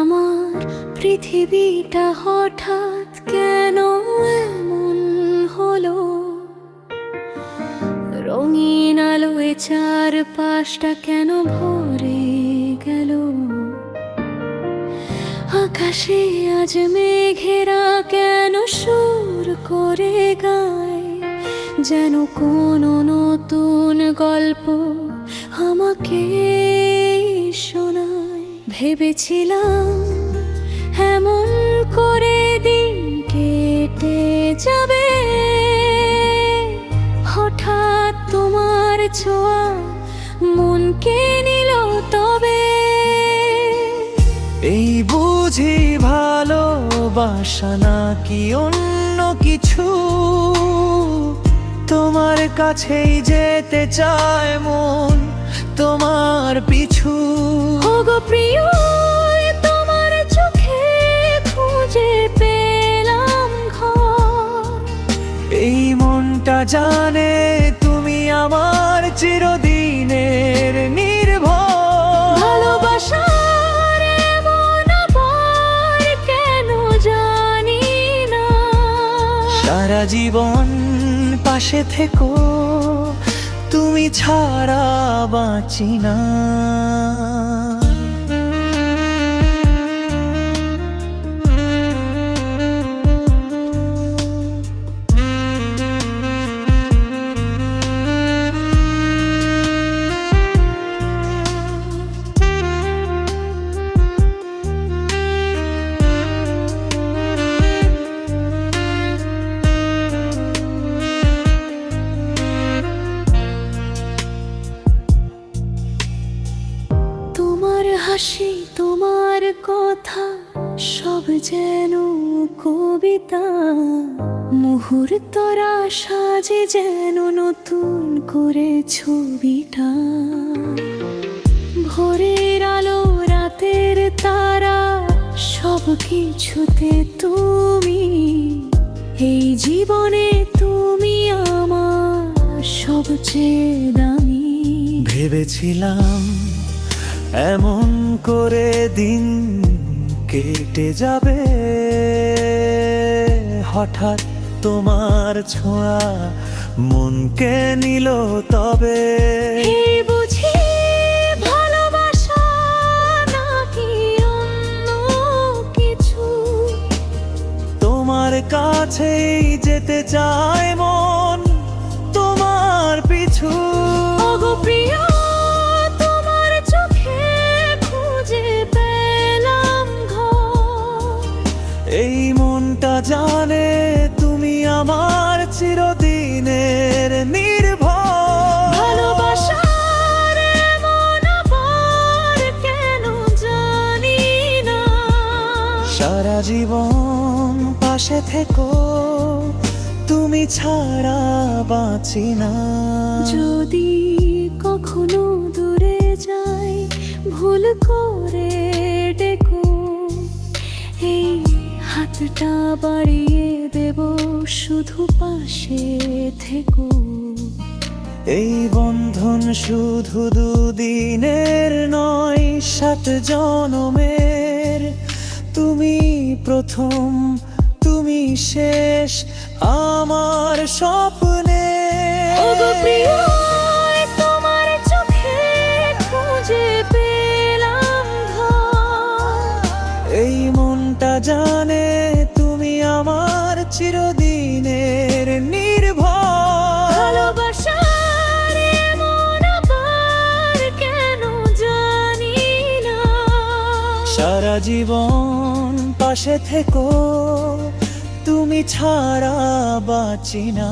আমার পৃথিবীটা হঠাৎ কেন এমন হলো? রঙিন আলোয় চারপাশটা কেন ভরে গেল? আকাশে আজ মেঘেরা কেন সুর করে গায়? যেন কোনো নতুন গল্প আমাকে শোনায়। ভেবেছিলাম এমন করে দিন কেটে যাবে। হঠাৎ তোমার ছোঁয়া মনকে নিল তবে। এই বুঝি ভালোবাসা নাকি অন্য কিছু? তোমার কাছেই যেতে চায় মন। তোমার পিছু। ওগো প্রিয় তোমার চোখে খুঁজে পেলাম ঘর। এই মনটা জানে তুমি আমার চিরদিনের নির্ভর। না। সারা জীবন পাশে থেকো। তুমি ছাড়া বাঁচি না। কথা সব যেন কবিতা। মুহূর্তরা সাজে যেন নতুন করে ছবিটা। ভোরের আলো, রাতের তারা, সব কিছুতে তুমি। এই জীবনে তুমি আমার সবচেয়ে দামি। ভেবেছিলাম এমন করে দিন কেটে যাবে। হঠাৎ তোমার ছোঁয়া মনকে নিল তবে। বুঝি ভালোবাসা নাকি অন্য কিছু? তোমার কাছেই যেতে চায় এই মনটা জানে তুমি আমার চিরদিনের নির্ভর। ভালোবাসার কেন জানি না। সারা জীবন পাশে থেকো তুমি ছাড়া বাঁচি না। যদি কখনো দূরে যাই ভুল করে হাতটা বাড়িয়ে দেব শুধু পাশে থেকো। এই বন্ধন শুধু দুদিনের নয় সাত জনমের। তুমি প্রথম তুমি শেষ আমার স্বপ্নে। ওগো তোমার চোখে খুঁজে পেলাম এই মনটা জানে চিরদিনের নির্ভর। ভালোবাসার এমন আবার কেন জানি না। সারা জীবন পাশে থেকো তুমি ছাড়া বাঁচি না।